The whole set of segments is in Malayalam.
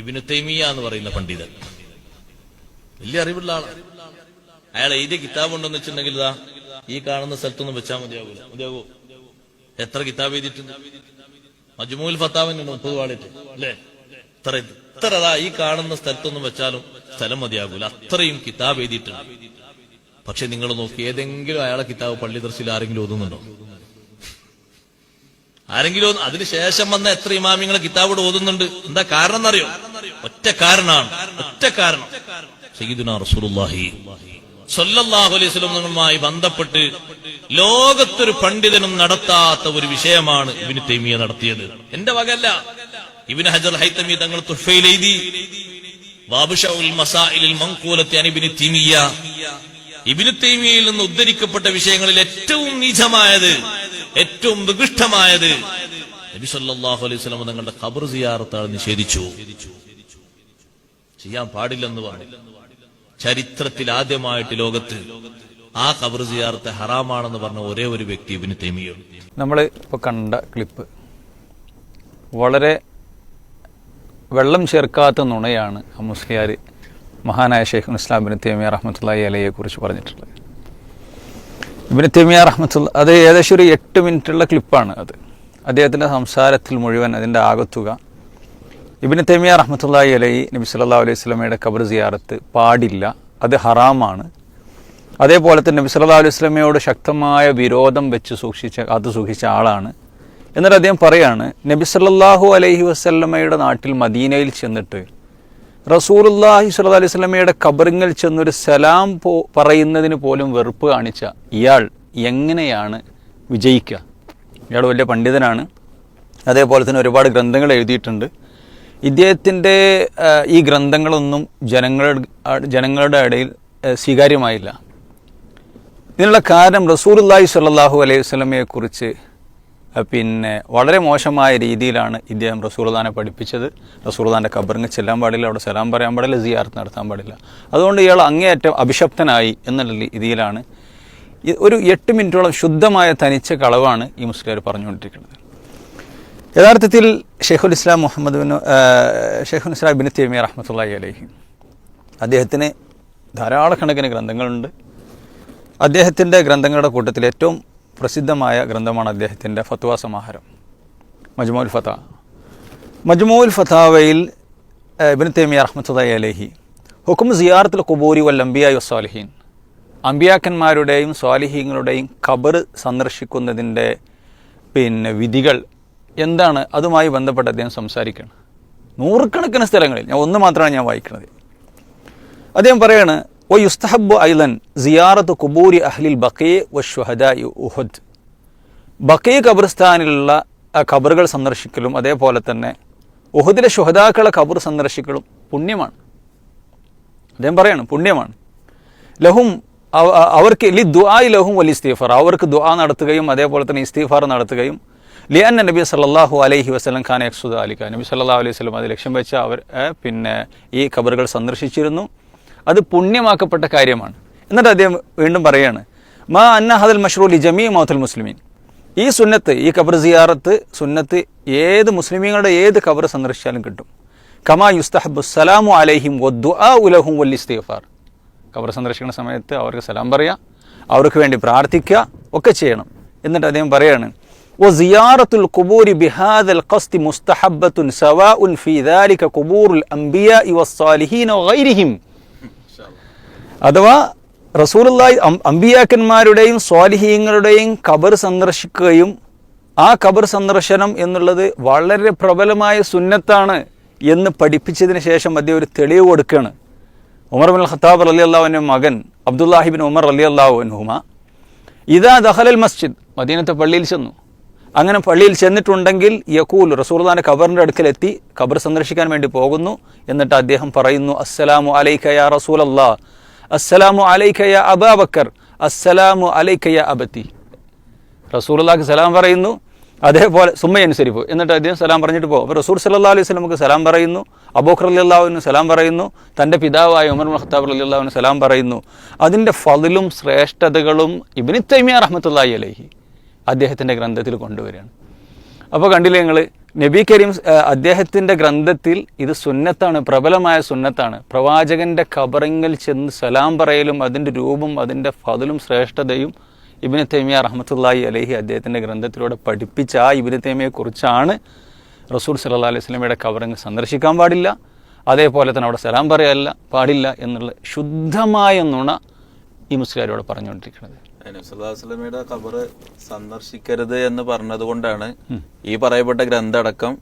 ഇബിനു തൈമിയ എന്ന് പറയുന്ന പണ്ഡിതൻ. വലിയ അറിവുള്ള ആളാണ് അയാൾ എഴുതിയ കിതാബ് ഉണ്ടെന്ന് വെച്ചിട്ടുണ്ടെങ്കിൽ ഈ കാണുന്ന സ്ഥലത്തൊന്നും വെച്ചാൽ മതിയാവൂല. മതിയാവോ? എത്ര കിതാബ് എഴുതിയിട്ടുണ്ട്? മജ്മൂൽ ഫത്താവിന് മുപ്പത് വാളിട്ട് അല്ലേ? ഇത്ര ഇത്ര ഈ കാണുന്ന സ്ഥലത്തൊന്നും വെച്ചാലും സ്ഥലം മതിയാകൂല അത്രയും കിതാബ് എഴുതിയിട്ടുണ്ട്. പക്ഷെ നിങ്ങൾ നോക്കി ഏതെങ്കിലും അയാളെ കിതാബ് പള്ളി ദർശിൽ ആരെങ്കിലും ഓതുന്നുണ്ടോ? ആരെങ്കിലും അതിനുശേഷം വന്ന എത്ര ഇമാമിങ്ങൾ കിതാബോട് ഓതുന്നുണ്ട്? എന്താ കാരണം എന്നറിയോ ഒറ്റ കാരണമാണ്. ഒറ്റ കാരണം. സയ്യിദുന റസൂലുള്ളാഹി അലൈഹി ബന്ധപ്പെട്ട് ലോകത്തൊരു പണ്ഡിതനും നടത്താത്ത ഒരു വിഷയമാണ് ഇബിന് തൈമിയ നടത്തിയത്. എന്റെ വകല്ല ഇബിന് ഹജർ ഹൈത്തമി തങ്ങൾ തുഫയിൽ എഴുതി മസായിലിൽ മൻഖൂലത്തി അനിബിന് തൈമിയ ഇബിന് തൈമിയയിൽ നിന്ന് ഉദ്ധരിക്കപ്പെട്ട വിഷയങ്ങളിൽ ഏറ്റവും നീചമായത് ഏറ്റവും നികൃഷ്ടമായത് നബി സല്ലല്ലാഹു അലൈഹി തങ്ങളുടെ ഖബർ സിയാറത്താണ് നിഷേധിച്ചു. ചെയ്യാൻ പാടില്ലെന്ന് പറഞ്ഞു. ചരിത്രത്തിൽ ആദ്യമായിട്ട് ലോകത്ത് ആ ഖബർ സിയാറത്തെ ഹറാമാണെന്ന് പറഞ്ഞ ഒരേ ഒരു വ്യക്തി ഇബിന് തെമിയോ നമ്മൾ ഇപ്പോൾ കണ്ട ക്ലിപ്പ്. വളരെ വെള്ളം ചേർക്കാത്ത നുണയാണ് മുസ്ലിയാർ മഹാനായ ഷെയ്ഖുൽ ഇസ്ലാം ബിൻ തേമിയ റഹ്മത്തുള്ളി അലയെ കുറിച്ച് പറഞ്ഞിട്ടുള്ളത്. ഇബിന് തൈമിയ റഹ്മത്തുള്ള അത് ഏകദേശം ഒരു എട്ട് മിനിറ്റുള്ള ക്ലിപ്പാണ് അത്. അദ്ദേഹത്തിന്റെ സംസാരത്തിൽ മുഴുവൻ അതിന്റെ ആകത്തുക. ഇബിന് തൈമിയ റഹ്മത്തുള്ളി അലൈ നബി സല്ലല്ലാഹു അലൈഹി സ്വലമയുടെ ഖബർ സിയാറത്ത് പാടില്ല. അത് ഹറാമാണ്. അതേപോലെ തന്നെ നബി സല്ലല്ലാഹു അലൈഹി സ്വലമയോട് ശക്തമായ വിരോധം വെച്ച് സൂക്ഷിച്ച അത് സൂക്ഷിച്ച ആളാണ്. എന്നിട്ട് അദ്ദേഹം പറയാണ് നബി സല്ലല്ലാഹു അലൈഹി വസല്ലമയുടെ നാട്ടിൽ മദീനയിൽ ചെന്നിട്ട് റസൂലുള്ളാഹി സ്വല്ലല്ലാഹു അലൈഹി സ്വലമയുടെ കബറിങ്ങൽ ചെന്നൊരു സലാം പോ പറയുന്നതിന് പോലും വെറുപ്പ് കാണിച്ച ഇയാൾ എങ്ങനെയാണ് വിജയിക്കുക? ഇയാൾ വലിയ പണ്ഡിതനാണ്. അതേപോലെ തന്നെ ഒരുപാട് ഗ്രന്ഥങ്ങൾ എഴുതിയിട്ടുണ്ട്. ഇദ്ദേഹത്തിന്റെ ഈ ഗ്രന്ഥങ്ങളൊന്നും ജനങ്ങളുടെ ജനങ്ങളുടെ ഇടയിൽ സ്വീകാര്യമായില്ല. ഇതിനുള്ള കാരണം റസൂലുള്ളാഹി സ്വല്ലല്ലാഹു അലൈഹി വസല്ലമയെ കുറിച്ച് പിന്നെ വളരെ മോശമായ രീതിയിലാണ് ഇദ്ദേഹം റസൂർദാനെ പഠിപ്പിച്ചത്. റസൂർദാന്റെ കബറിങ് ചെല്ലാൻ പാടില്ല അവിടെ സലാം പറയാൻ പാടില്ല സിയാർത്ത് നടത്താൻ പാടില്ല. അതുകൊണ്ട് ഇയാൾ അങ്ങേയറ്റം അഭിശപ്തനായി എന്നുള്ള രീതിയിലാണ്. ഒരു എട്ട് മിനിറ്റോളം ശുദ്ധമായ തനിച്ച കളവാണ് ഈ മുസ്ലിം പറഞ്ഞുകൊണ്ടിരിക്കുന്നത്. യഥാർത്ഥത്തിൽ ഷെയ്ഖുൽ ഇസ്ലാം മുഹമ്മദ് ബിൻ ഷെയ്ഖുൽ ഇസ്ലാം ബിൻ തേമിയ റഹ്മത്തുള്ളി അലഹി അദ്ദേഹത്തിന് ധാരാളക്കണക്കിന് ഗ്രന്ഥങ്ങളുണ്ട്. അദ്ദേഹത്തിന്റെ ഗ്രന്ഥങ്ങളുടെ കൂട്ടത്തിൽ ഏറ്റവും പ്രസിദ്ധമായ ഗ്രന്ഥമാണ് അദ്ദേഹത്തിന്റെ ഫത്വ സമാഹാരം. മജ്മോൽ ഫത മജ്മോൽ ഫതാവയിൽ ഇബിൻ തേമിയ അലഹി അലൈഹി ഹുക്കും സിയാറത്തുൽ കുബൂരി വൽ അംബിയായി സ്വാലിഹീൻ അംബിയാക്കന്മാരുടെയും സ്വാലിഹീങ്ങളുടെയും ഖബർ സന്ദർശിക്കുന്നതിന്റെ പിന്നെ വിധികൾ എന്താണ്? അതുമായി ബന്ധപ്പെട്ട് അദ്ദേഹം സംസാരിക്കുകയാണ്. നൂറുകണക്കിന് സ്ഥലങ്ങളിൽ ഞാൻ ഒന്ന് മാത്രമാണ് ഞാൻ വായിക്കുന്നത്. അദ്ദേഹം പറയാണ് ഒ യുസ്തഹബ് ഐലൻ സിയാറത്ത് കുബൂരി അഹ്ലിൽ ബക്കേ വ ഷുഹദ ഉഹദ്. ബക്കേ ഖബർസ്ഥാനിലുള്ള ഖബറുകൾ സന്ദർശിക്കലും അതേപോലെ തന്നെ ഉഹദിലെ ഷുഹദാക്കളെ ഖബർ സന്ദർശിക്കലും പുണ്യമാണ്. അദ്ദേഹം പറയാണ് പുണ്യമാണ്. ലഹും അവ- അവർക്ക് ലി ദുആയി ലഹും വലി ഇസ്തീഫാർ. അവർക്ക് ദുആ നടത്തുകയും അതേപോലെ തന്നെ ഇസ്തീഫാർ നടത്തുകയും ലിയാൻ നബി സല്ലല്ലാഹു അലൈഹി വസല്ലം ഖാൻ എക്സുദ അലിഖ നബി സല്ലല്ലാഹു അലൈഹി വസല്ലം അത് ലക്ഷ്യം വെച്ച് അവർ പിന്നെ ഈ ഖബറുകൾ സന്ദർശിച്ചിരുന്നു. അത് പുണ്യമാക്കപ്പെട്ട കാര്യമാണ്. എന്നിട്ട് അദ്ദേഹം വീണ്ടും പറയുകയാണ് മാ അന്ന ഹദൽ മഷ്റൂലി ജമീ മൗത്തൽ മുസ്ലിമീൻ. ഈ സുന്നത്ത് ഈ കബർ സിയാറത്ത് സുന്നത്ത് ഏത് മുസ്ലിമീങ്ങളുടെ ഏത് കബർ സന്ദർശിച്ചാലും കിട്ടും. കമാ യുസ്തഹബ് സലാമു അലൈഹിം ഉലഹും വല്ലിസ്തീഫാർ കബർ സന്ദർശിക്കുന്ന സമയത്ത് അവർക്ക് സലാം പറയാം അവർക്ക് വേണ്ടി പ്രാർത്ഥിക്കുക ഒക്കെ ചെയ്യണം. എന്നിട്ട് അദ്ദേഹം പറയാണ് ഓ സിയാറത്തുൽ കുബൂരി ബിഹാദൽ ഖസ്തി മുസ്തഹബത്തുൻ സവാ ഉൻ ഫി ദാലിക കുബൂറുൽ അംബിയ ഇവ സാലിഹീൻ ഗൈരിഹിം. അഥവാ റസൂലുള്ളാഹി അമ്പിയാക്കന്മാരുടെയും സ്വാലിഹീങ്ങളുടെയും ഖബർ സന്ദർശിക്കുകയും ആ ഖബർ സന്ദർശനം എന്നുള്ളത് വളരെ പ്രബലമായ സുന്നത്താണ് എന്ന് പഠിപ്പിച്ചതിന് ശേഷം അദ്ദേഹം ഒരു തെളിവ് കൊടുക്കുകയാണ്. ഉമർ ബിൻ ഖത്താബ് അലി അള്ളാഹുവിന്റെ മകൻ അബ്ദുല്ലാഹിബിൻ ഉമർ അലി അള്ളാഹു അൻഹുമ ഇതാ ദഹലൽ മസ്ജിദ് മദീനത്തെ പള്ളിയിൽ ചെന്നു. അങ്ങനെ പള്ളിയിൽ ചെന്നിട്ടുണ്ടെങ്കിൽ യക്കൂൽ റസൂർദാന്റെ ഖബറിന്റെ അടുക്കലെത്തി ഖബർ സന്ദർശിക്കാൻ വേണ്ടി പോകുന്നു. എന്നിട്ട് അദ്ദേഹം പറയുന്നു അസ്സലാമു അലൈക്ക യാ അല്ലാ അസ്സലാമു അലൈക്കയ അബാബക്കർ അസ്സലാമു അലൈക്കയ അബത്തി. റസൂലുള്ളാഹിക്ക് സലാം പറയുന്നു അതേപോലെ സുമ്മയനുസരിപ്പ് എന്നിട്ട് അദ്ദേഹം സലാം പറഞ്ഞിട്ട് പോകും. അപ്പോൾ റസൂർ സല്ലാ അലൈഹി സ്വലമുക്ക് സലാം പറയുന്നു. അബൂഖർ അലി അള്ളാഹുവിന് സലാം പറയുന്നു. തന്റെ പിതാവായ ഉമർ മഹത്താബ് അലി അള്ളാഹുവിന് സലാം പറയുന്നു. അതിന്റെ ഫതിലും ശ്രേഷ്ഠതകളും ഇബിനി തൈമിയ റഹ്മത്തുള്ളാഹി അലൈഹി അദ്ദേഹത്തിന്റെ ഗ്രന്ഥത്തിൽ കൊണ്ടുവരികയാണ്. അപ്പോൾ കണ്ടില്ലേ നിങ്ങൾ നബി കരീം അദ്ദേഹത്തിന്റെ ഗ്രന്ഥത്തിൽ ഇത് സുന്നത്താണ് പ്രബലമായ സുന്നത്താണ്. പ്രവാചകന്റെ ഖബറിങ്കൽ ചെന്ന് സലാം പറയലും അതിന്റെ രൂപം അതിന്റെ ഫതിലും ശ്രേഷ്ഠതയും ഇബിന് തൈമിയ റഹ്മത്തുള്ളാഹി അലഹി അദ്ദേഹത്തിന്റെ ഗ്രന്ഥത്തിലൂടെ പഠിപ്പിച്ച ആ ഇബിന് തൈമിയെ കുറിച്ചാണ് റസൂൽ സല്ലാ അലൈഹി സ്വലമയുടെ ഖബറിങ് സന്ദർശിക്കാൻ പാടില്ല. അതേപോലെ തന്നെ അവിടെ സലാം പറയല്ല പാടില്ല എന്നുള്ള ശുദ്ധമായ നുണ ഈ മുസ്ലിയാരോട് പറഞ്ഞുകൊണ്ടിരിക്കുന്നത്. നബ്സുല്ലാസ്ലമിയുടെ ഖബർ സന്ദർശിക്കരുത് എന്ന് പറഞ്ഞത് കൊണ്ടാണ് ഈ പറയപ്പെട്ട ഗ്രന്ഥടക്കം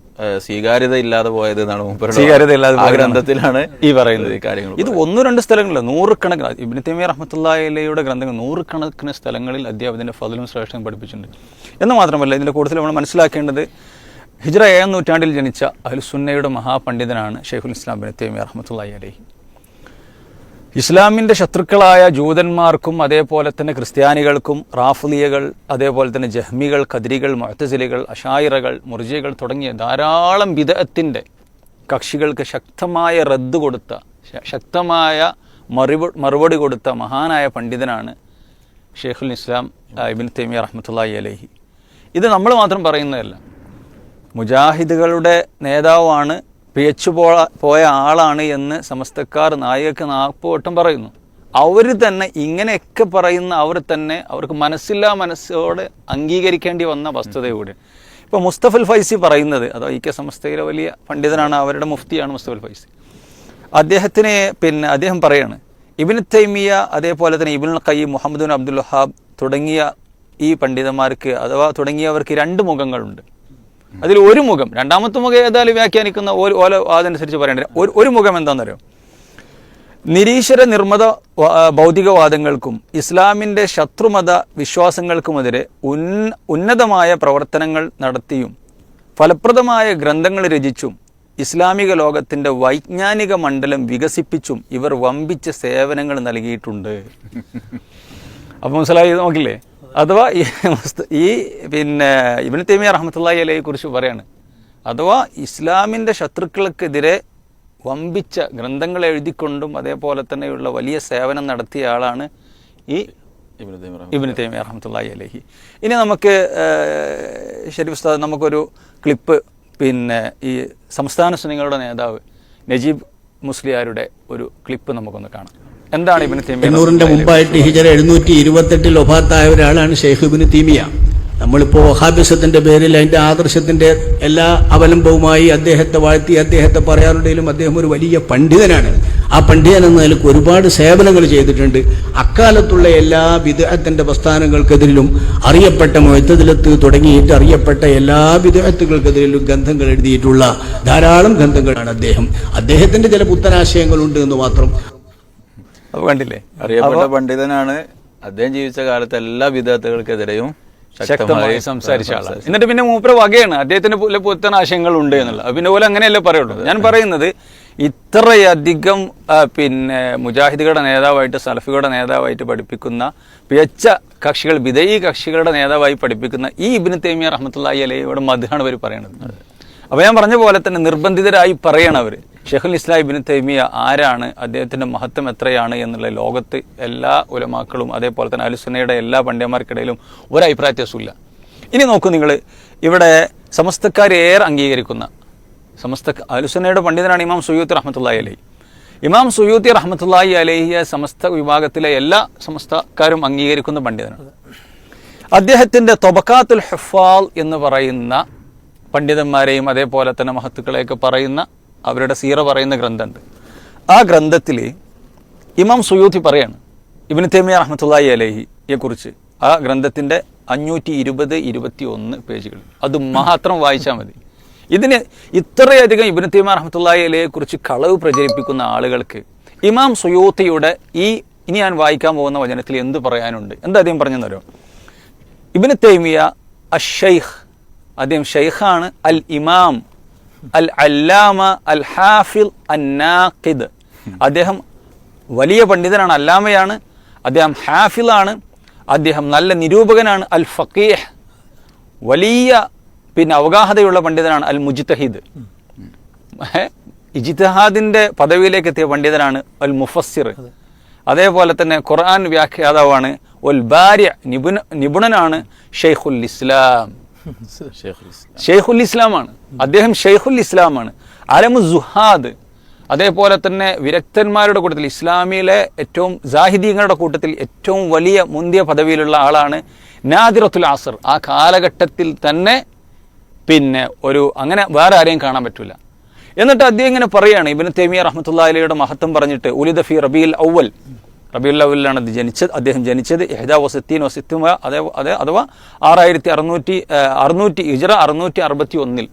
സ്വീകാര്യത ഇല്ലാതെ പോയത് എന്നാണ് സ്വീകാര്യത ഇല്ലാതെ ആ ഗ്രന്ഥത്തിലാണ് ഈ പറയുന്നത്. ഈ കാര്യങ്ങൾ ഇത് ഒന്ന് രണ്ട് സ്ഥലങ്ങളില്ല നൂറുകണക്കിന്. ഇബിന് തൈമിയ റഹ്മത്തുള്ളയുടെ ഗ്രന്ഥങ്ങൾ നൂറുകണക്കിന് സ്ഥലങ്ങളിൽ അദ്ദേഹത്തിന്റെ ഫതിലും ശ്രേഷ്ഠയും പഠിപ്പിച്ചിട്ടുണ്ട്. എന്ന് മാത്രമല്ല ഇതിന്റെ കൂടുതൽ നമ്മൾ മനസ്സിലാക്കേണ്ടത് ഹിജ്ര ഏഴാം നൂറ്റാണ്ടിൽ ജനിച്ച അഹ്ലുസുന്നയുടെ മഹാപണ്ഡിതനാണ് ഷെയ്ഖുൽ ഇസ്ലാം ബിൻ തൈമിയ റഹ്മത്തുള്ളി അലഹി. ഇസ്ലാമിന്റെ ശത്രുക്കളായ ജൂതന്മാർക്കും അതേപോലെ തന്നെ ക്രിസ്ത്യാനികൾക്കും റാഫുലിയകൾ അതേപോലെ തന്നെ ജഹ്മികൾ ഖദരികൾ മൊഹത്തസിലികൾ അഷായിറകൾ മുർജികൾ തുടങ്ങിയ ധാരാളം വിധത്തിന്റെ കക്ഷികൾക്ക് ശക്തമായ റദ്ദ് കൊടുത്ത ശക്തമായ മറുപ മറുപടി കൊടുത്ത മഹാനായ പണ്ഡിതനാണ് ഷെയ്ഖുൽ ഇസ്ലാം ഇബിൻ തൈമിയ റഹ്മത്തുള്ളി അലഹി. ഇത് നമ്മൾ മാത്രം പറയുന്നതല്ല. മുജാഹിദുകളുടെ നേതാവാണ് പിയച്ചു പോ പോയ ആളാണ് എന്ന് സമസ്തക്കാർ നായകക്ക് നാപ്പുവട്ടം പറയുന്നു. അവർ തന്നെ ഇങ്ങനെയൊക്കെ പറയുന്ന അവർ തന്നെ അവർക്ക് മനസ്സില്ലാ മനസ്സോടെ അംഗീകരിക്കേണ്ടി വന്ന വസ്തുത ഇപ്പൊ ഇപ്പോൾ മുസ്തഫൽ ഫൈസി പറയുന്നത് അതോ ഈ കെ സമസ്തയിലെ വലിയ പണ്ഡിതനാണ് അവരുടെ മുഫ്തിയാണ് മുസ്തഫൽ ഫൈസി. അദ്ദേഹത്തിന് പിന്നെ അദ്ദേഹം പറയാണ് ഇബിൻ തൈമിയ അതേപോലെ തന്നെ ഇബിൻ ഖയ്യം മുഹമ്മദ് അബ്ദുൽ വഹാബ് തുടങ്ങിയ ഈ പണ്ഡിതന്മാർക്ക് അഥവാ തുടങ്ങിയവർക്ക് രണ്ട് മുഖങ്ങളുണ്ട്. അതിൽ ഒരു മുഖം രണ്ടാമത്തെ മുഖം ഏതായാലും വ്യാഖ്യാനിക്കുന്ന ഓല അതനുസരിച്ച് പറയേണ്ടത് ഒരു ഒരു മുഖം എന്താണെന്നറിയോ നിരീശ്വര നിർമ്മത ഭൗതികവാദങ്ങൾക്കും ഇസ്ലാമിന്റെ ശത്രുമത വിശ്വാസങ്ങൾക്കുമെതിരെ ഉൻ ഉന്നതമായ പ്രവർത്തനങ്ങൾ നടത്തിയും ഫലപ്രദമായ ഗ്രന്ഥങ്ങൾ രചിച്ചും ഇസ്ലാമിക ലോകത്തിന്റെ വൈജ്ഞാനിക മണ്ഡലം വികസിപ്പിച്ചും ഇവർ വമ്പിച്ച സേവനങ്ങൾ നൽകിയിട്ടുണ്ട്. അപ്പോൾ മനസ്സിലായി? നോക്കില്ലേ? അഥവാ ഈ പിന്നെ ഇബിന് തൈമിയ റഹ്മത്തുള്ളി അലയെ കുറിച്ച് പറയാണ്. അഥവാ ഇസ്ലാമിന്റെ ശത്രുക്കൾക്കെതിരെ വമ്പിച്ച ഗ്രന്ഥങ്ങൾ എഴുതിക്കൊണ്ടും അതേപോലെ തന്നെയുള്ള വലിയ സേവനം നടത്തിയ ആളാണ് ഈ ഇബ്നു തൈമിയ റഹ്മത്തുള്ളി അലഹി. ഇനി നമുക്ക് ഷരീഫ് ഉസ്താദ് നമുക്കൊരു ക്ലിപ്പ് പിന്നെ ഈ സംസ്ഥാന സുനികളുടെ നേതാവ് നജീബ് മുസ്ലിയാരുടെ ഒരു ക്ലിപ്പ് നമുക്കൊന്ന് കാണാം. എന്താണ് ഇബിന് തീമിയ? എണ്ണൂറിന്റെ മുമ്പായിട്ട് ഹിജറ എഴുന്നൂറ്റി ഇരുപത്തെട്ടിൽ ഒഫാത്തായ ഒരാളാണ് ഷെയ്ഖ് ഇബ്നു തീമിയ. നമ്മളിപ്പോ വഹാബിസത്തിന്റെ പേരിൽ അതിന്റെ ആദർശത്തിന്റെ എല്ലാ അവലംബവുമായി അദ്ദേഹത്തെ വാഴ്ത്തി അദ്ദേഹത്തെ പറയാറുണ്ടെങ്കിലും അദ്ദേഹം ഒരു വലിയ പണ്ഡിതനാണ്. ആ പണ്ഡിതൻ എന്ന നിലയ്ക്ക് ഒരുപാട് സേവനങ്ങൾ ചെയ്തിട്ടുണ്ട്. അക്കാലത്തുള്ള എല്ലാ വിദേഹത്തിന്റെ പ്രസ്ഥാനങ്ങൾക്കെതിരിലും അറിയപ്പെട്ട മൊയ്ത്തതിലത്ത് തുടങ്ങിയിട്ട് അറിയപ്പെട്ട എല്ലാ വിദേഹത്തുകൾക്കെതിരിലും ഗന്ധങ്ങൾ എഴുതിയിട്ടുള്ള ധാരാളം ഗന്ധങ്ങളാണ് അദ്ദേഹം. അദ്ദേഹത്തിന്റെ ചില പുത്തനാശയങ്ങളുണ്ട് എന്ന് മാത്രം അപ്പോൾ കണ്ടില്ലേ? അറിയപ്പെട്ട പണ്ഡിതനാണ്. അദ്ദേഹം ജീവിച്ച കാലത്ത് എല്ലാ വിദ്യാർത്ഥികൾക്കെതിരെയും ശക്തമായി സംസാരിച്ച ആളാണ്. എന്നിട്ട് പിന്നെ മൂപ്പര വകയാണ്. അദ്ദേഹത്തിന് പുത്തൻ ആശയങ്ങൾ ഉണ്ട് എന്നുള്ളത്. പിന്നെ പോലെ അങ്ങനെയല്ലേ പറയുള്ളൂ. ഞാൻ പറയുന്നത് ഇത്രയധികം പിന്നെ മുജാഹിദുകളുടെ നേതാവായിട്ട് സലഫികളുടെ നേതാവായിട്ട് പഠിപ്പിക്കുന്ന പിഴച്ച കക്ഷികൾ വിധേയി കക്ഷികളുടെ നേതാവായി പഠിപ്പിക്കുന്ന ഈ ഇബിന് തേമിയ റഹ്മത്തുള്ളി അലയുടെ മധുഹാണ് അവർ പറയുന്നത്. അപ്പോൾ ഞാൻ പറഞ്ഞ പോലെ തന്നെ നിർബന്ധിതരായി പറയണം അവർ ഷെഹുൽ ഇസ്ലാം ഇബിന് തൈമിയ ആരാണ്? അദ്ദേഹത്തിന്റെ മഹത്വം എത്രയാണ് എന്നുള്ള ലോകത്ത് എല്ലാ ഉലമാക്കളും അതേപോലെ തന്നെ അലുസുനയുടെ എല്ലാ പണ്ഡിതന്മാർക്കിടയിലും ഒരു അഭിപ്രായ വ്യത്യാസമില്ല ഇനി നോക്കൂ നിങ്ങൾ ഇവിടെ സമസ്തക്കാർ ഏറെ അംഗീകരിക്കുന്ന സമസ്ത അലുസുനയുടെ പണ്ഡിതനാണ് ഇമാം സുയൂത്തി റഹമത്തുള്ളി അലഹി. ഇമാം സുയൂത്തി റഹമത്തുള്ളി അലഹിയെ സമസ്ത വിഭാഗത്തിലെ എല്ലാ സമസ്തക്കാരും അംഗീകരിക്കുന്ന പണ്ഡിതനാണ്. അദ്ദേഹത്തിന്റെ തൊബക്കാത്തുൽ ഹെഫാൽ എന്ന് പറയുന്ന പണ്ഡിതന്മാരെയും അതേപോലെ തന്നെ മഹത്തുക്കളെയൊക്കെ പറയുന്ന അവരുടെ സീറ പറയുന്ന ഗ്രന്ഥമുണ്ട്. ആ ഗ്രന്ഥത്തിൽ ഇമാം സുയൂത്തി പറയാണ് ഇബിന് തേമിയ അഹമ്മദ്ലായി അലഹിയെ കുറിച്ച്. ആ ഗ്രന്ഥത്തിന്റെ അഞ്ഞൂറ്റി ഇരുപത് ഇരുപത്തി ഒന്ന് പേജുകൾ. അത് മാത്രം വായിച്ചാൽ മതി. ഇതിന് ഇത്രയധികം ഇബിന് തേമിയ റഹ്മത്തുള്ളി അലയെക്കുറിച്ച് കളവ് പ്രചരിപ്പിക്കുന്ന ആളുകൾക്ക് ഇമാം സുയൂത്തിയുടെ ഈ ഇനി ഞാൻ വായിക്കാൻ പോകുന്ന വചനത്തിൽ എന്ത് പറയാനുണ്ട്? എന്താ അദ്ദേഹം പറഞ്ഞെന്നറിയോ ഇബിന് തേമിയ അഷൈഖ് അദ്ദേഹം ഷെയ്ഖാണ് അൽ ഇമാം അൽ അല്ലാമ അൽ ഹാഫിൽ അന്നാഖിദ് അദ്ദേഹം വലിയ പണ്ഡിതനാണ് അല്ലാമയാണ്. അദ്ദേഹം ഹാഫിലാണ് അദ്ദേഹം നല്ല നിരൂപകനാണ് അൽ ഫക്കീഹ് വലിയ പിന്നെ അവഗാഹതയുള്ള പണ്ഡിതനാണ് അൽ മുജ്തഹിദ്. ഏ? ഇജ്തിഹാദിന്റെ പദവിയിലേക്ക് എത്തിയ പണ്ഡിതനാണ് അൽ മുഫസ്സിർ. അതേപോലെ തന്നെ ഖുർആൻ വ്യാഖ്യാതാവാണ് ഒൽ ഭാര്യ നിപുണ നിപുണനാണ് ഷെയ്ഖുൽ ഇസ്ലാം. ഷെയ്ഖുൽ ഇസ്ലാം. ഷെയ്ഖുൽ ഇസ്ലാമാണ്. അദ്ദേഹം ഷെയ്ഖുൽ ഇസ്ലാമാണ്. അലമു സുഹാദ് അതേപോലെ തന്നെ വിരക്തന്മാരുടെ കൂട്ടത്തിൽ ഇസ്ലാമിയിലെ ഏറ്റവും ജാഹിദീങ്ങളുടെ കൂട്ടത്തിൽ ഏറ്റവും വലിയ മുന്തിയ പദവിയിലുള്ള ആളാണ് നാദിറത്തുൽ ആസർ. ആ കാലഘട്ടത്തിൽ തന്നെ പിന്നെ ഒരു അങ്ങനെ വേറെ ആരെയും കാണാൻ പറ്റില്ല എന്നിട്ട് അദ്ദേഹം ഇങ്ങനെ പറയുകയാണ് ഇബിന് തേമിയ റഹമത്തുല്ലാ അലിയുടെ മഹത്വം പറഞ്ഞിട്ട് ഉലിദ ഫി റബീൽ ഔവൽ. അവലിലാണ് അത് ജനിച്ചത്. അദ്ദേഹം ജനിച്ചത് എഹ്ദ വസത്തീൻ വസിത്തുമ അതേ അതേ അഥവാ ആറായിരത്തി അറുന്നൂറ്റി അറുന്നൂറ്റി ഇജറ അറുന്നൂറ്റി അറുപത്തി ഒന്നിൽ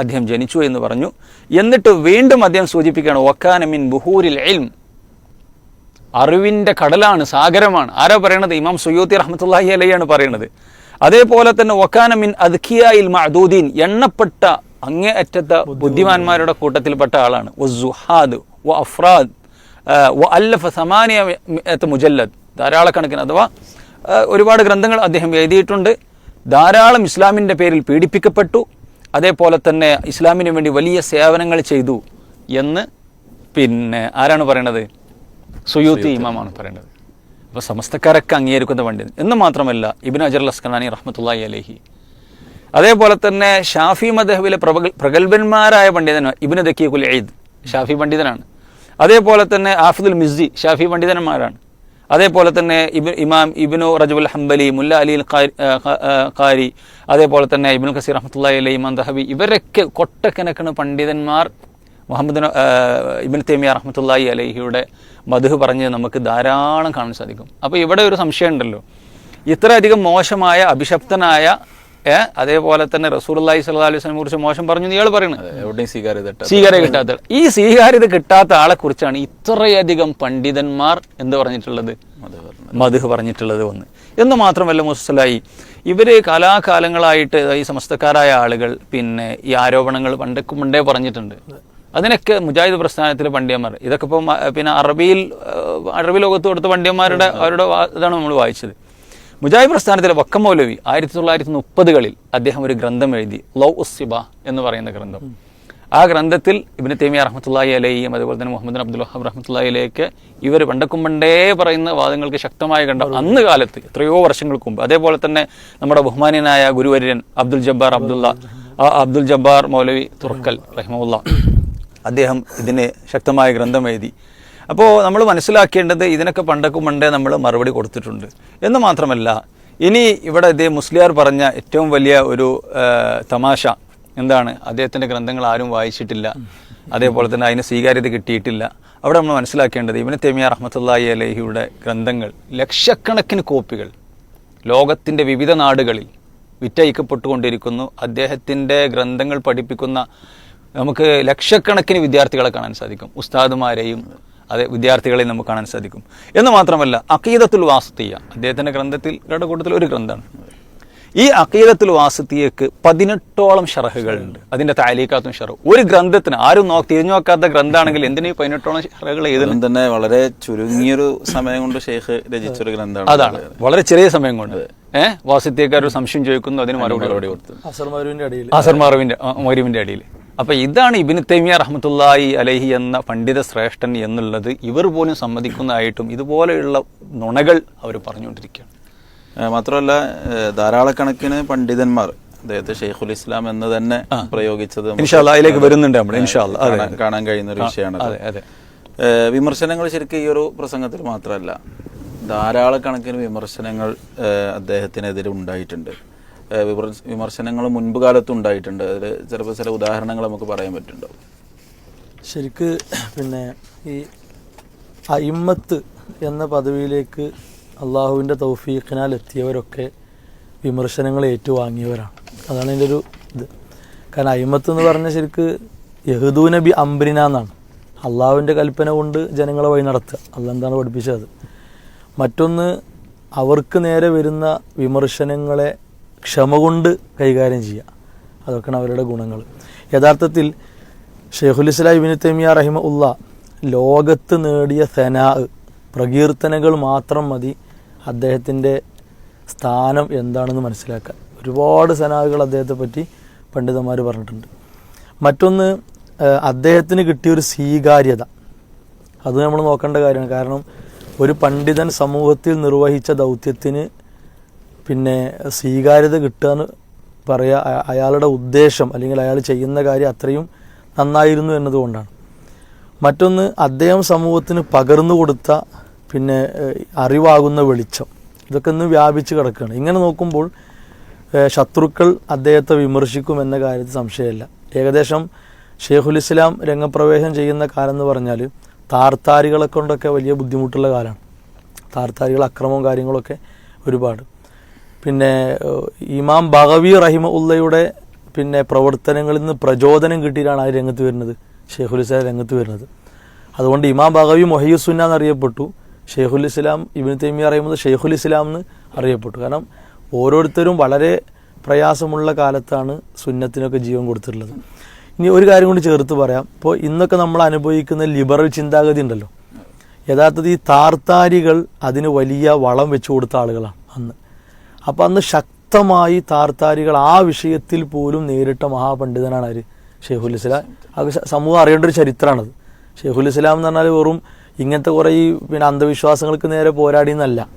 അദ്ദേഹം ജനിച്ചു എന്ന് പറഞ്ഞു. എന്നിട്ട് വീണ്ടും അദ്ദേഹം സൂചിപ്പിക്കുകയാണ് ഒക്കാനമിൻ ബുഹൂരിൽ എൽം അറിവിന്റെ കടലാണ് സാഗരമാണ്. ആരാ പറയണത്? ഇമാം സുയൂത്തി റഹ്മത്തുള്ളാഹി അലയാണ് പറയണത്. അതേപോലെ തന്നെ ഒക്കാനമിൻ അദ്ഖിയായിൽ മഅദൂദീൻ. എണ്ണപ്പെട്ട അങ്ങേയറ്റത്തെ ബുദ്ധിമാന്മാരുടെ കൂട്ടത്തിൽപ്പെട്ട ആളാണ്. വ അഫ്രാദ്. അല്ലഫ സമാനിയ മുജല്ലദ് ധാരാളക്കണക്കിന് അഥവാ ഒരുപാട് ഗ്രന്ഥങ്ങൾ അദ്ദേഹം എഴുതിയിട്ടുണ്ട്. ധാരാളം ഇസ്ലാമിന്റെ പേരിൽ പീഡിപ്പിക്കപ്പെട്ടു. അതേപോലെ തന്നെ ഇസ്ലാമിന് വേണ്ടി വലിയ സേവനങ്ങൾ ചെയ്തു എന്ന് പിന്നെ ആരാണ് പറയണത്? സുയൂത്തി ഇമാമാണ് പറയേണ്ടത് അപ്പോൾ സമസ്തക്കാരൊക്കെ അംഗീകരിക്കുന്ന പണ്ഡിതൻ. എന്ന് മാത്രമല്ല ഇബിൻ അജർ ലസ്കനാനി റഹ്മത്തുള്ളാഹി അലഹി. അതേപോലെ തന്നെ ഷാഫി മദഹബിലെ പ്രഗത്ഭന്മാരായ പണ്ഡിതൻ ഇബിന് ദക്കീഖുൽ ഈദ് ഷാഫി പണ്ഡിതനാണ്. അതേപോലെ തന്നെ ആഫിദുൽ മിസ്ജി ഷാഫി പണ്ഡിതന്മാരാണ്. അതേപോലെ തന്നെ ഇബ് ഇമാം ഇബിനു റജബുൽ ഹംബലി മുല്ല അലി ഖാരി അതേപോലെ തന്നെ ഇബിനു കസീർ റഹ്മത്തുള്ളാഹി അലി ഇമാം ദഹബി ഇവരൊക്കെ കൊട്ടക്കണക്കിന് പണ്ഡിതന്മാർ. മുഹമ്മദ് ഇബിൻ തേമിയ ഇബ്ൻ റഹ്മത്തുള്ളാഹി അലൈഹിയുടെ മധു പറഞ്ഞ് നമുക്ക് ധാരാളം കാണാൻ സാധിക്കും. അപ്പോൾ ഇവിടെ ഒരു സംശയം ഉണ്ടല്ലോ ഇത്രയധികം മോശമായ അഭിശപ്തനായ അതേപോലെ തന്നെ റസൂർല്ലാഹി സ്വല്ലല്ലാഹി അലൈഹി വസല്ലമയെ കുറിച്ച് മോശം പറഞ്ഞു ഇയാൾ പറയുന്നത്. എവിടെയും സ്വീകാര്യത സ്വീകാര്യ കിട്ടാത്ത. ഈ സ്വീകാര്യത കിട്ടാത്ത ആളെ കുറിച്ചാണ് ഇത്രയധികം പണ്ഡിതന്മാർ എന്ത് പറഞ്ഞിട്ടുള്ളത്? മധുഹ്. മധു പറഞ്ഞിട്ടുള്ളത് ഒന്ന്. എന്ന് മാത്രമല്ല മുസ്ലായി ഇവർ കാലാകാലങ്ങളായിട്ട് ഈ സമസ്തക്കാരായ ആളുകൾ പിന്നെ ഈ ആരോപണങ്ങൾ പണ്ടൊക്കെ മുണ്ടേ പറഞ്ഞിട്ടുണ്ട്. അതിനൊക്കെ മുജാഹിദ് പ്രസ്ഥാനത്തിലെ പണ്ഡിയന്മാർ ഇതൊക്കെ ഇപ്പം പിന്നെ അറബിയിൽ അറബി ലോകത്ത് കൊടുത്ത പണ്ഡിയന്മാരുടെ അവരുടെ ഇതാണ് നമ്മൾ വായിച്ചത്. മുജാഹിദ് പ്രസ്ഥാനത്തിലെ വക്കം മൗലവി ആയിരത്തി തൊള്ളായിരത്തി മുപ്പതുകളിൽ അദ്ദേഹം ഒരു ഗ്രന്ഥം എഴുതി ലൗ ഉസ്സിബ എന്ന് പറയുന്ന ഗ്രന്ഥം. ആ ഗ്രന്ഥത്തിൽ ഇബിന് തേമിയ റഹ്മത്തുള്ളാഹി അലയും അതുപോലെ തന്നെ മുഹമ്മദ് അബ്ദുൽ വഹാബ് റഹ്മത്തുള്ളാഹി അലൈക്ക് ഇവർ പണ്ടക്കുമ്പണ്ടേ പറയുന്ന വാദങ്ങൾക്ക് ശക്തമായ കണ്ട. അന്ന് കാലത്ത് എത്രയോ വർഷങ്ങൾക്ക് മുമ്പ്. അതേപോലെ തന്നെ നമ്മുടെ ബഹുമാനിയനായ ഗുരുവര്യൻ അബ്ദുൽ ജബ്ബാർ അബ്ദുള്ള ആ അബ്ദുൽ ജബ്ബാർ മൗലവി തുറക്കൽ റഹ്മുള്ള അദ്ദേഹം ഇതിന് ശക്തമായ ഗ്രന്ഥം എഴുതി. അപ്പോൾ നമ്മൾ മനസ്സിലാക്കേണ്ടത് ഇതിനൊക്കെ പണ്ടൊക്കെ മുണ്ടേ നമ്മൾ മറുപടി കൊടുത്തിട്ടുണ്ട്. എന്ന് മാത്രമല്ല ഇനി ഇവിടെ ഇതേ മുസ്ലിയാർ പറഞ്ഞ ഏറ്റവും വലിയ ഒരു തമാശ എന്താണ്? അദ്ദേഹത്തിന്റെ ഗ്രന്ഥങ്ങൾ ആരും വായിച്ചിട്ടില്ല. അതേപോലെ തന്നെ അതിന് സ്വീകാര്യത കിട്ടിയിട്ടില്ല. അവിടെ നമ്മൾ മനസ്സിലാക്കേണ്ടത് ഇവന് തെമിയ റഹ്മത്തുള്ളാഹി അലഹിയുടെ ഗ്രന്ഥങ്ങൾ ലക്ഷക്കണക്കിന് കോപ്പികൾ ലോകത്തിന്റെ വിവിധ നാടുകളിൽ വിറ്റയക്കപ്പെട്ടുകൊണ്ടിരിക്കുന്നു അദ്ദേഹത്തിന്റെ ഗ്രന്ഥങ്ങൾ പഠിപ്പിക്കുന്ന നമുക്ക് ലക്ഷക്കണക്കിന് വിദ്യാർത്ഥികളെ കാണാൻ സാധിക്കും. ഉസ്താദുമാരെയും അതെ വിദ്യാർത്ഥികളെ നമുക്ക് കാണാൻ സാധിക്കും. എന്ന് മാത്രമല്ല അക്കീദത്തുൽ വാസ്തീയ അദ്ദേഹത്തിന്റെ ഗ്രന്ഥത്തിൽ ഇവരുടെ കൂട്ടത്തിൽ ഒരു ഗ്രന്ഥമാണ്. ഈ അക്കീദത്തുൽ വാസത്തിയക്ക് പതിനെട്ടോളം ഷറഹുകളുണ്ട് അതിന്റെ താലീക്കാത്തും ഷറഹ് ഒരു ഗ്രന്ഥത്തിന് ആരും നോക്കി തിരിഞ്ഞു നോക്കാത്ത ഗ്രന്ഥമാണെങ്കിൽ എന്തിനും ഈ പതിനെട്ടോളം ഷറഹുകൾ എഴുതുന്നത് തന്നെ വളരെ ചുരുങ്ങിയൊരു സമയം കൊണ്ട് ഷെയ്ഖ് രചിച്ചൊരു ഗ്രന്ഥമാണ്. അതാണ്. വളരെ ചെറിയ സമയം കൊണ്ട്. ഏഹ് വാസത്തിയക്കാർ സംശയം ചോദിക്കുന്നു അതിന് മറുപടി കൊടുത്തു. അസർമാരുവിന്റെ അടിയിൽ. അസർ മാറുവിന്റെ മൗര്യവിന്റെ അടിയിൽ. അപ്പൊ ഇതാണ് ഇബിന് തൈമിയ റഹമത്തുല്ലായി അലഹി എന്ന പണ്ഡിത ശ്രേഷ്ഠൻ എന്നുള്ളത്. ഇവർ പോലും സമ്മതിക്കുന്നതായിട്ടും ഇതുപോലെയുള്ള നുണകൾ അവർ പറഞ്ഞുകൊണ്ടിരിക്കുകയാണ്. മാത്രമല്ല ധാരാളക്കണക്കിന് പണ്ഡിതന്മാർ അദ്ദേഹത്തെ ഷെയ്ഖുൽ ഇസ്ലാം എന്ന് തന്നെ പ്രയോഗിച്ചത് അതിലേക്ക് വരുന്നുണ്ട് നമ്മൾ കാണാൻ- കഴിയുന്ന ഒരു വിഷയമാണ് വിമർശനങ്ങൾ ശരിക്കും ഈ ഒരു പ്രസംഗത്തിൽ മാത്രമല്ല ധാരാളക്കണക്കിന് വിമർശനങ്ങൾ അദ്ദേഹത്തിനെതിരെ ഉണ്ടായിട്ടുണ്ട്. വിമർശനങ്ങൾ മുൻപ് കാലത്തും ഉണ്ടായിട്ടുണ്ട്. അതിൽ ചിലപ്പോൾ ചില ഉദാഹരണങ്ങൾ നമുക്ക് പറയാൻ പറ്റുന്നുണ്ടോ ശരിക്ക് പിന്നെ ഈ അയിമ്മത്ത് എന്ന പദവിയിലേക്ക് അള്ളാഹുവിന്റെ തൗഫീഖിനാൽ എത്തിയവരൊക്കെ വിമർശനങ്ങൾ ഏറ്റുവാങ്ങിയവരാണ്. അതാണ് എന്റെ ഒരു ഇത്. കാരണം അയിമത്ത് എന്ന് പറഞ്ഞാൽ ശരിക്ക് യഹദൂ നബി അംബ്രിന എന്നാണ്. അള്ളാഹുവിന്റെ കൽപ്പന കൊണ്ട് ജനങ്ങളെ വഴി നടത്തുക. അള്ളാഹ് എന്താണ് പഠിപ്പിച്ചത്? മറ്റൊന്ന് അവർക്ക് നേരെ വരുന്ന വിമർശനങ്ങളെ ക്ഷമ കൊണ്ട് കൈകാര്യം ചെയ്യുക. അതൊക്കെയാണ് അവരുടെ ഗുണങ്ങൾ. യഥാർത്ഥത്തിൽ ഷെയ്ഖുൽ ഇസ്ലാം ഇബിന് തൈമിയ റഹിമ ഉള്ള ലോകത്ത് നേടിയ സെനാ പ്രകീർത്തനകൾ മാത്രം മതി അദ്ദേഹത്തിന്റെ സ്ഥാനം എന്താണെന്ന് മനസ്സിലാക്കാൻ. ഒരുപാട് സെനാകൾ അദ്ദേഹത്തെ പറ്റി പണ്ഡിതന്മാർ പറഞ്ഞിട്ടുണ്ട്. മറ്റൊന്ന് അദ്ദേഹത്തിന് കിട്ടിയൊരു സ്വീകാര്യത. അത് നമ്മൾ നോക്കേണ്ട കാര്യമാണ്. കാരണം ഒരു പണ്ഡിതൻ സമൂഹത്തിൽ നിർവഹിച്ച ദൗത്യത്തിന് പിന്നെ സ്വീകാര്യത കിട്ടുക എന്ന് പറയുക അയാളുടെ ഉദ്ദേശം അല്ലെങ്കിൽ അയാൾ ചെയ്യുന്ന കാര്യം അത്രയും നന്നായിരുന്നു എന്നതുകൊണ്ടാണ്. മറ്റൊന്ന് അദ്ദേഹം സമൂഹത്തിന് പകർന്നു കൊടുത്ത പിന്നെ അറിവാകുന്ന വെളിച്ചം. ഇതൊക്കെ ഇന്ന് വ്യാപിച്ച് കിടക്കുകയാണ്. ഇങ്ങനെ നോക്കുമ്പോൾ ശത്രുക്കൾ അദ്ദേഹത്തെ വിമർശിക്കും എന്ന കാര്യത്തിൽ സംശയമില്ല. ഏകദേശം ഷെയ്ഖുൽ ഇസ്ലാം രംഗപ്രവേശം ചെയ്യുന്ന കാലം എന്ന് പറഞ്ഞാൽ താർത്താരികളെ കൊണ്ടൊക്കെ വലിയ ബുദ്ധിമുട്ടുള്ള കാലമാണ്. താർത്താരികൾ അക്രമവും കാര്യങ്ങളൊക്കെ ഒരുപാട്. പിന്നെ ഇമാം ബഹവി റഹിമ ഉള്ളയുടെ പിന്നെ പ്രവർത്തനങ്ങളിൽ നിന്ന് പ്രചോദനം കിട്ടിയിട്ടാണ് ആ രംഗത്ത് വരുന്നത് ഷെയ്ഖുൽ ഇസ്ലാം രംഗത്ത് വരുന്നത്. അതുകൊണ്ട് ഇമാം ബഹവി മൊഹീസുന്ന എന്നറിയപ്പെട്ടു. ഷെയ്ഖുൽ ഇസ്ലാം ഇബിൻ തൈമി അറിയുന്നത് ഷെയ്ഖുൽ ഇസ്ലാം എന്ന് അറിയപ്പെട്ടു. കാരണം ഓരോരുത്തരും വളരെ പ്രയാസമുള്ള കാലത്താണ് സുന്നത്തിനൊക്കെ ജീവൻ കൊടുത്തിട്ടുള്ളത്. ഇനി ഒരു കാര്യം കൂടി ചേർത്ത് പറയാം. ഇപ്പോൾ ഇന്നൊക്കെ നമ്മൾ അനുഭവിക്കുന്ന ലിബറൽ ചിന്താഗതി ഉണ്ടല്ലോ. യഥാർത്ഥത്തിൽ ഈ താർത്താരികൾ അതിന് വലിയ വളം വെച്ചു കൊടുത്ത ആളുകളാണ് അന്ന്. അപ്പം അന്ന് ശക്തമായി താർത്താരികൾ ആ വിഷയത്തിൽ പോലും നേരിട്ട മഹാപണ്ഡിതനാണ് ആര്? ഷെയ്ഖുൽ ഇസ്ലാം. അത് സമൂഹം അറിയേണ്ട ഒരു ചരിത്രമാണത് ഷെയ്ഖുൽ ഇസ്ലാം എന്ന് പറഞ്ഞാൽ വെറും ഇങ്ങനത്തെ കുറേ ഈ പിന്നെ അന്ധവിശ്വാസങ്ങൾക്ക് നേരെ പോരാടി എന്നല്ല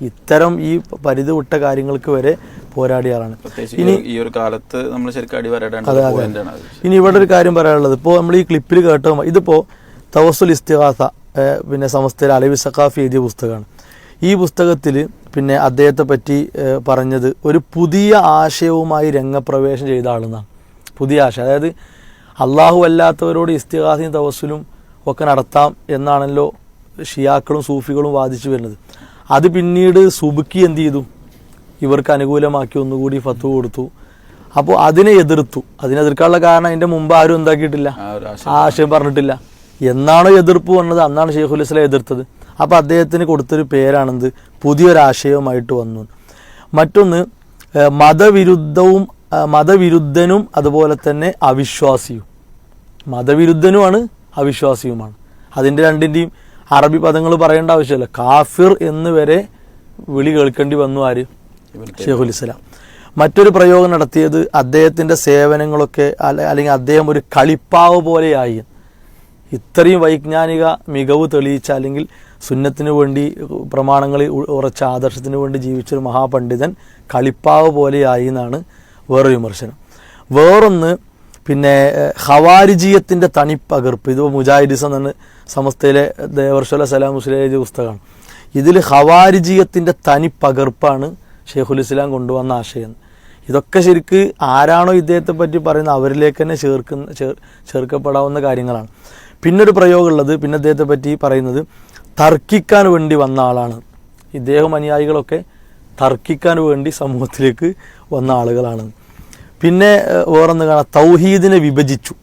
ഇത്തരം ഈ പരിധി വിട്ട കാര്യങ്ങൾക്ക് വരെ പോരാടിയ ആളാണ്. ഇനി ഈ ഒരു- കാലത്ത് നമ്മൾ ശരിക്കും അടിവരേണ്ട അതെ അതെ. ഇനി ഇവിടെ ഒരു കാര്യം പറയാനുള്ളത്. ഇപ്പോൾ നമ്മൾ ഈ ക്ലിപ്പിൽ കേട്ടോ ഇതിപ്പോൾ തവസുൽ ഇസ്തിഹാസ പിന്നെ സമസ്തയിൽ അലവി സഖാഫി എഴുതിയ പുസ്തകമാണ്. ഈ പുസ്തകത്തിൽ പിന്നെ അദ്ദേഹത്തെ പറ്റി പറഞ്ഞത് ഒരു പുതിയ ആശയവുമായി രംഗപ്രവേശം ചെയ്ത ആളെന്നാണ്. പുതിയ ആശയം. അതായത് അള്ളാഹു അല്ലാത്തവരോട് ഇസ്തിഹാസിയും തവസ്സിലും ഒക്കെ നടത്താം എന്നാണല്ലോ ഷിയാക്കളും സൂഫികളും വാദിച്ചു വരുന്നത്. അത് പിന്നീട് സുബുക്കി എന്ത് ചെയ്തു? ഇവർക്ക് അനുകൂലമാക്കി ഒന്നുകൂടി ഫത്തു കൊടുത്തു. അപ്പോൾ അതിനെ എതിർത്തു. അതിനെ എതിർക്കാനുള്ള കാരണം അതിന്റെ മുമ്പ് ആരും എന്താക്കിയിട്ടില്ല? ആ ആശയം ആശയം പറഞ്ഞിട്ടില്ല. എന്നാണോ എതിർപ്പ് വന്നത്? അന്നാണ് ഷെയ്ഖുൽ ഇസ്ലാം എതിർത്തത്. അപ്പോൾ അദ്ദേഹത്തിന് കൊടുത്തൊരു പേരാണെന്ത്? പുതിയൊരാശയവുമായിട്ട് വന്നു. മറ്റൊന്ന് മതവിരുദ്ധവും മതവിരുദ്ധനും അതുപോലെ തന്നെ അവിശ്വാസിയും. മതവിരുദ്ധനുമാണ് അവിശ്വാസിയുമാണ്. അതിന്റെ രണ്ടിന്റെയും അറബി പദങ്ങൾ പറയേണ്ട ആവശ്യമില്ല. കാഫിർ എന്ന് വരെ വിളി കേൾക്കേണ്ടി വന്നു ആര്? ഷെയ്ഖുൽ ഇസ്ലാം. മറ്റൊരു പ്രയോഗം നടത്തിയത് അദ്ദേഹത്തിന്റെ സേവനങ്ങളൊക്കെ അല്ല- അല്ലെങ്കിൽ അദ്ദേഹം ഒരു കളിപ്പാവ് പോലെയായി. ഇത്രയും വൈജ്ഞാനിക മികവ് തെളിയിച്ച അല്ലെങ്കിൽ സുന്നത്തിന് വേണ്ടി പ്രമാണങ്ങളിൽ ഉറച്ച ആദർശത്തിന് വേണ്ടി ജീവിച്ചൊരു മഹാപണ്ഡിതൻ കളിപ്പാവ് പോലെയായി എന്നാണ് വേറൊരു വിമർശനം. വേറൊന്ന് പിന്നെ ഹവാരിജീയത്തിന്റെ തനിപ്പകർപ്പ്. ഇത് മുജാഹിദിസം എന്ന് സമസ്തയിലെ ദേവർഷല സലാം മുസ്ലിം എഴുതിയ പുസ്തകമാണ്. ഇതിൽ ഹവാരിജീയത്തിന്റെ തനിപ്പകർപ്പാണ് ഷെയ്ഖുൽ ഇസ്ലാം കൊണ്ടുവന്ന ആശയം. ഇതൊക്കെ ശരിക്ക് ആരാണോ ഇദ്ദേഹത്തെ പറ്റി പറയുന്നത് അവരിലേക്ക് തന്നെ ചേർക്കുന്ന ചേർ ചേർക്കപ്പെടാവുന്ന കാര്യങ്ങളാണ്. പിന്നൊരു പ്രയോഗമുള്ളത് പിന്നെ അദ്ദേഹത്തെ പറ്റി പറയുന്നത് തർക്കിക്കാൻ വേണ്ടി വന്ന ആളാണ്. ഇദ്ദേഹം അനുയായികളൊക്കെ തർക്കിക്കാൻ വേണ്ടി സമൂഹത്തിലേക്ക് വന്ന ആളുകളാണ്. പിന്നെ വേറൊന്ന് കാണാം. തൗഹീദിനെ വിഭജിച്ചു.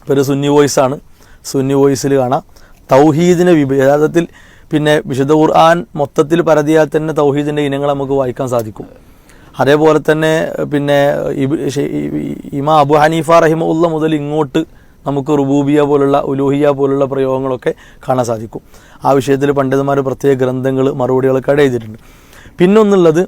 ഇപ്പോൾ ഒരു സുന്നി വോയിസാണ് സുന്നി വോയിസിൽ കാണാം. തൗഹീദിനെ വിഭ യഥാർത്ഥത്തിൽ പിന്നെ വിശുദ്ധ ഖുർആൻ മൊത്തത്തിൽ പരതിയാൽ തന്നെ തൗഹീദിന്റെ ഇനങ്ങൾ നമുക്ക് വായിക്കാൻ സാധിക്കും. അതേപോലെ തന്നെ പിന്നെ ഇമാ അബു ഹനീഫ റഹിമുള്ള മുതൽ ഇങ്ങോട്ട് നമുക്ക് റുബൂബിയ പോലുള്ള ഉലൂഹിയ പോലുള്ള പ്രയോഗങ്ങളൊക്കെ കാണാൻ സാധിക്കും. ആ വിഷയത്തിൽ പണ്ഡിതന്മാർ പ്രത്യേക ഗ്രന്ഥങ്ങൾ മറുപടികളൊക്കെ എഴുതിയിട്ടുണ്ട് പിന്നൊന്നുള്ളത്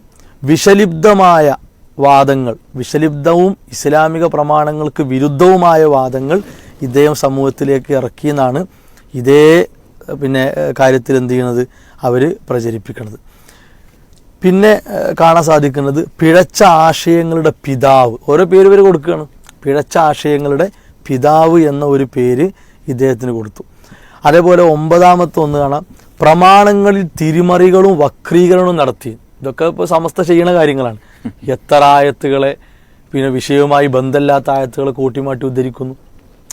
വിഷലിപ്തമായ വാദങ്ങൾ വിഷലിപ്തവും ഇസ്ലാമിക പ്രമാണങ്ങൾക്ക് വിരുദ്ധവുമായ വാദങ്ങൾ ഇദ്ദേഹം സമൂഹത്തിലേക്ക് ഇറക്കിയെന്നാണ് ഇതേ പിന്നെ കാര്യത്തിൽ എന്ത് ചെയ്യുന്നത്? അവർ പ്രചരിപ്പിക്കുന്നത് പിന്നെ കാണാൻ സാധിക്കുന്നത് പിഴച്ച ആശയങ്ങളുടെ പിതാവ്. ഓരോ പേര് പേര് കൊടുക്കുകയാണ്. പിഴച്ച ആശയങ്ങളുടെ പിതാവ് എന്ന ഒരു പേര് ഇദ്ദേഹത്തിന് കൊടുത്തു. അതേപോലെ ഒമ്പതാമത്തെ ഒന്ന് കാണാം. പ്രമാണങ്ങളിൽ തിരിമറികളും വക്രീകരണവും നടത്തി. ഇതൊക്കെ ഇപ്പോൾ സമസ്ത ചെയ്യുന്ന കാര്യങ്ങളാണ്. എത്ര ആയത്തുകളെ പിന്നെ വിഷയവുമായി ബന്ധമില്ലാത്ത ആയത്തുകളെ കൂട്ടിമാറ്റി ഉദ്ധരിക്കുന്നു.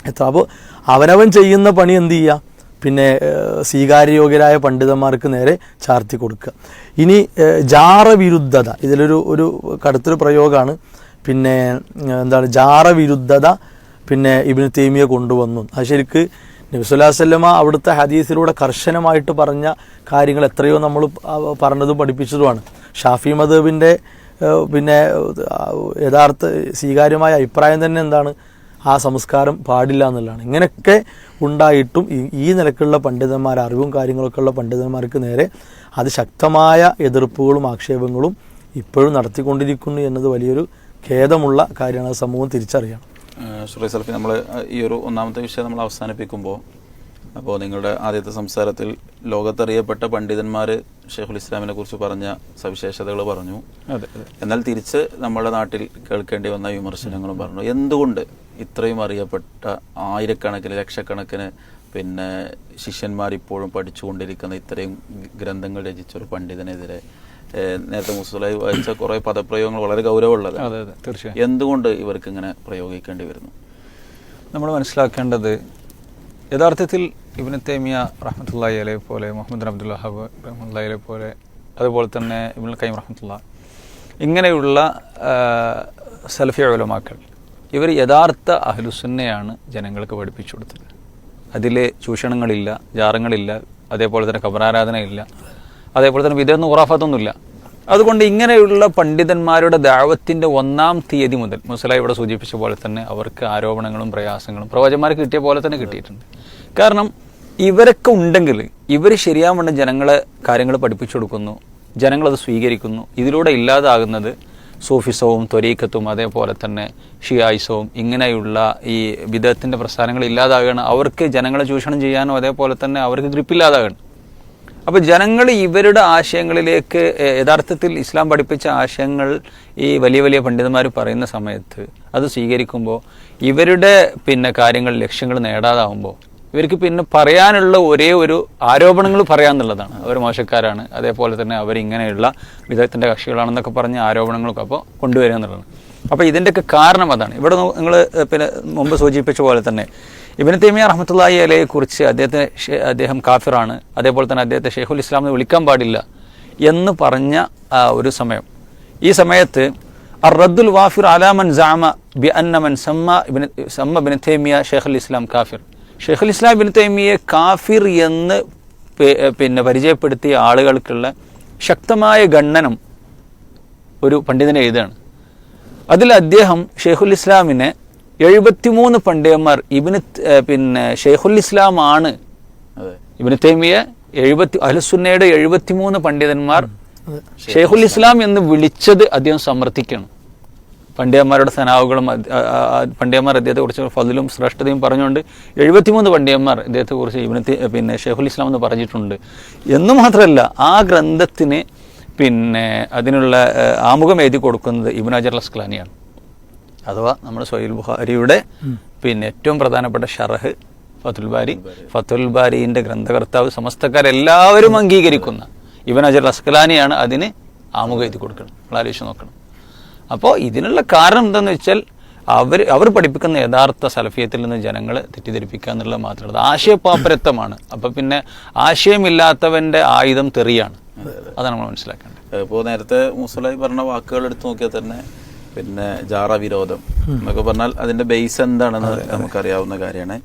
എത്ര അപ്പോൾ അവനവൻ ചെയ്യുന്ന പണി എന്ത് ചെയ്യുക പിന്നെ സ്വീകാര്യയോഗ്യരായ പണ്ഡിതന്മാർക്ക് നേരെ ചാർത്തി കൊടുക്കുക. ഇനി ജാറവിരുദ്ധത. ഇതിലൊരു ഒരു കടുത്തൊരു പ്രയോഗമാണ്. പിന്നെ എന്താണ്? ജാറവിരുദ്ധത പിന്നെ ഇബിന് തൈമിയ കൊണ്ടുവന്നു. അത് ശരിക്ക് നബിസുല്ലാസ്ലമ അവിടുത്തെ ഹദീസിലൂടെ കർശനമായിട്ട് പറഞ്ഞ കാര്യങ്ങൾ എത്രയോ നമ്മൾ പറഞ്ഞതും പഠിപ്പിച്ചതുമാണ്. ഷാഫി മദബിന്റെ പിന്നെ യഥാർത്ഥ സ്വീകാര്യമായ അഭിപ്രായം തന്നെ എന്താണ്? ആ സംസ്കാരം പാടില്ല എന്നുള്ളതാണ്. ഇങ്ങനെയൊക്കെ ഉണ്ടായിട്ടും ഈ- നിലക്കുള്ള പണ്ഡിതന്മാർ അറിവും കാര്യങ്ങളൊക്കെ ഉള്ള പണ്ഡിതന്മാർക്ക് നേരെ അത് ശക്തമായ എതിർപ്പുകളും ആക്ഷേപങ്ങളും ഇപ്പോഴും നടത്തിക്കൊണ്ടിരിക്കുന്നു എന്നത് വലിയൊരു ഖേദമുള്ള കാര്യമാണ്. സമൂഹം തിരിച്ചറിയണം. ഷുറൈ സൽഫി നമ്മൾ ഈ ഒരു ഒന്നാമത്തെ വിഷയം നമ്മൾ അവസാനിപ്പിക്കുമ്പോൾ അപ്പോൾ നിങ്ങളുടെ ആദ്യത്തെ സംസാരത്തിൽ ലോകത്തറിയപ്പെട്ട പണ്ഡിതന്മാർ ഷെയ്ഖുൽ ഇസ്ലാമിനെ കുറിച്ച് പറഞ്ഞ സവിശേഷതകൾ പറഞ്ഞു. എന്നാൽ തിരിച്ച് നമ്മുടെ നാട്ടിൽ കേൾക്കേണ്ടി വന്ന വിമർശനങ്ങളും പറഞ്ഞു. എന്തുകൊണ്ട് ഇത്രയും അറിയപ്പെട്ട ആയിരക്കണക്കിന് ലക്ഷക്കണക്കിന് പിന്നെ ശിഷ്യന്മാർ ഇപ്പോഴും പഠിച്ചുകൊണ്ടിരിക്കുന്ന ഇത്രയും ഗ്രന്ഥങ്ങൾ രചിച്ച ഒരു പണ്ഡിതനെതിരെ നേരത്തെ മുസ്ലായി വായിച്ച കുറേ പദപ്രയോഗങ്ങൾ വളരെ ഗൗരവമുള്ളത്. അതെ അതെ തീർച്ചയായും. എന്തുകൊണ്ട് ഇവർക്ക് ഇങ്ങനെ പ്രയോഗിക്കേണ്ടി വരുന്നു? നമ്മൾ മനസ്സിലാക്കേണ്ടത് യഥാർത്ഥത്തിൽ ഇബിന് തേമിയ റഹ്മത്തുള്ളി അലെ പോലെ മുഹമ്മദ് അബ്ദുല്ല വഹാബ് അലെ പോലെ അതുപോലെ തന്നെ ഇബിൻ കൈം റഹ്മത്തുള്ള ഇങ്ങനെയുള്ള സെൽഫി അവലമാക്കൾ ഉലമാക്കൾ ഇവർ യഥാർത്ഥ അഹ്ലുസുന്നയാണ് ജനങ്ങൾക്ക് പഠിപ്പിച്ചു കൊടുത്തത്. അതിൽ ചൂഷണങ്ങളില്ല ജാറങ്ങളില്ല അതേപോലെ തന്നെ കബറാരാധനയില്ല. അതേപോലെ തന്നെ വിധേയെന്ന് ഉറാഫത്തൊന്നുമില്ല. അതുകൊണ്ട് ഇങ്ങനെയുള്ള പണ്ഡിതന്മാരുടെ ദാവത്തിന്റെ ഒന്നാം തീയതി മുതൽ മുസല ഇവിടെ സൂചിപ്പിച്ച പോലെ തന്നെ അവർക്ക് ആരോപണങ്ങളും പ്രയാസങ്ങളും പ്രവചന്മാർക്ക് കിട്ടിയ പോലെ തന്നെ കിട്ടിയിട്ടുണ്ട്. കാരണം ഇവരൊക്കെ ഉണ്ടെങ്കിൽ ഇവർ ശരിയാവണ്ണം ജനങ്ങളെ കാര്യങ്ങൾ പഠിപ്പിച്ചു കൊടുക്കുന്നു ജനങ്ങളത് സ്വീകരിക്കുന്നു. ഇതിലൂടെ ഇല്ലാതാകുന്നത് സൂഫിസവും ത്വരീക്കത്തും അതേപോലെ തന്നെ ഷിയായിസവും ഇങ്ങനെയുള്ള ഈ വിധത്തിന്റെ പ്രസ്ഥാനങ്ങൾ ഇല്ലാതാകുകയാണ്. അവർക്ക് ജനങ്ങളെ ചൂഷണം ചെയ്യാനോ അതേപോലെ തന്നെ അവർക്ക് ഗ്രിപ്പില്ലാതാകണം അപ്പൊ ജനങ്ങൾ ഇവരുടെ ആശയങ്ങളിലേക്ക് യഥാർത്ഥത്തിൽ ഇസ്ലാം പഠിപ്പിച്ച ആശയങ്ങൾ ഈ വലിയ വലിയ പണ്ഡിതന്മാർ പറയുന്ന സമയത്ത് അത് സ്വീകരിക്കുമ്പോൾ ഇവരുടെ പിന്നെ കാര്യങ്ങൾ ലക്ഷ്യങ്ങൾ നേടാതാവുമ്പോൾ ഇവർക്ക് പിന്നെ പറയാനുള്ള ഒരേ ഒരു ആരോപണങ്ങൾ പറയാന്നുള്ളതാണ് അവർ മോശക്കാരാണ്. അതേപോലെ തന്നെ അവരിങ്ങനെയുള്ള വിദഗ്ധന്റെ കക്ഷികളാണെന്നൊക്കെ പറഞ്ഞ ആരോപണങ്ങളൊക്കെ അപ്പോൾ കൊണ്ടുവരിക എന്നുള്ളതാണ്. അപ്പോൾ ഇതിന്റെയൊക്കെ കാരണം അതാണ്. ഇവിടെ നിങ്ങൾ പിന്നെ മുമ്പ് സൂചിപ്പിച്ച പോലെ തന്നെ ഇബിന് തൈമിയ റഹ്മത്തുള്ളാഹി അലയെ കുറിച്ച് അദ്ദേഹത്തെ അദ്ദേഹം കാഫിറാണ്. അതേപോലെ തന്നെ അദ്ദേഹത്തെ ഷെയ്ഖുൽ ഇസ്ലാം എന്ന് വിളിക്കാൻ പാടില്ല എന്ന് പറഞ്ഞ ഒരു സമയം. ഈ സമയത്ത് അറദ്ദുൽ വാഫിർ അലാമൻ ജാമ ബി അന്നമൻ സമ്മ ഇബിന് സമ്മ ബിൻ തൈമിയ ഷെയ്ഖുൽ ഇസ്ലാം കാഫിർ. ഷെയ്ഖുൽ ഇസ്ലാം ബിൻ തൈമിയെ കാഫിർ എന്ന് പിന്നെ പരിചയപ്പെടുത്തിയ ആളുകൾക്കുള്ള ശക്തമായ ഖണ്ഡനം ഒരു പണ്ഡിതനെ എഴുതുകയാണ്. അതിൽ അദ്ദേഹം ഷെയ്ഖുൽ ഇസ്ലാമിനെ എഴുപത്തിമൂന്ന് പണ്ഡിതന്മാർ ഇബിന് പിന്നെ ഷെയ്ഖുൽ ഇസ്ലാം ആണ്. ഇബിന് തൈമിയ എഴുപത്തി അഹ്ലുസുന്നയുടെ എഴുപത്തിമൂന്ന് പണ്ഡിതന്മാർ ഷെയ്ഖുൽ ഇസ്ലാം എന്ന് വിളിച്ചത് അദ്ദേഹം സമർത്ഥിക്കണം. പണ്ഡിതന്മാരുടെ സനാവുകളും പണ്ഡിതന്മാർ അദ്ദേഹത്തെ കുറിച്ച് ഫതിലും ശ്രേഷ്ഠതയും പറഞ്ഞുകൊണ്ട് എഴുപത്തിമൂന്ന് പണ്ഡിതന്മാർ ഇദ്ദേഹത്തെ കുറിച്ച് ഇബിന് പിന്നെ ഷെയ്ഖുൽ ഇസ്ലാം എന്ന് പറഞ്ഞിട്ടുണ്ട്. എന്ന് മാത്രമല്ല ആ ഗ്രന്ഥത്തിന് പിന്നെ അതിനുള്ള ആമുഖം എഴുതി കൊടുക്കുന്നത് ഇബിനാജർ അസ്കലാനിയാണ് അഥവാ നമ്മുടെ സൊഹീൽ ബുഖാരിയുടെ പിന്നെ ഏറ്റവും പ്രധാനപ്പെട്ട ഷറഹ് ഫത്തുൽ ബാരി. ഫത്തുൽ ബാരിന്റെ ഗ്രന്ഥകർത്താവ് സമസ്തക്കാരെല്ലാവരും അംഗീകരിക്കുന്ന ഇവൻ അജർ അസ്കലാനിയാണ് അതിന് ആമുഖം എഴുതി കൊടുക്കണം നമ്മൾ ആലോചിച്ച് നോക്കണം. അപ്പോൾ ഇതിനുള്ള കാരണം എന്താണെന്ന് വെച്ചാൽ അവർ അവർ പഠിപ്പിക്കുന്ന യഥാർത്ഥ സലഫിയത്തിൽ നിന്ന് ജനങ്ങൾ തെറ്റിദ്ധരിപ്പിക്കുക എന്നുള്ളത് മാത്രമല്ല ആശയപാപരത്വമാണ്. ആശയപാപ്പരത്വമാണ് അപ്പൊ പിന്നെ ആശയമില്ലാത്തവന്റെ ആയുധം തെറിയാണ്. അതാണ് നമ്മൾ മനസ്സിലാക്കേണ്ടത്. ഇപ്പോൾ നേരത്തെ മുസലായി പറഞ്ഞ വാക്കുകൾ എടുത്തു നോക്കിയാൽ തന്നെ പിന്നെ ജാറ വിരോധം എന്നൊക്കെ പറഞ്ഞാൽ അതിന്റെ ബേസ് എന്താണെന്ന് നമുക്കറിയാവുന്ന കാര്യമാണ്.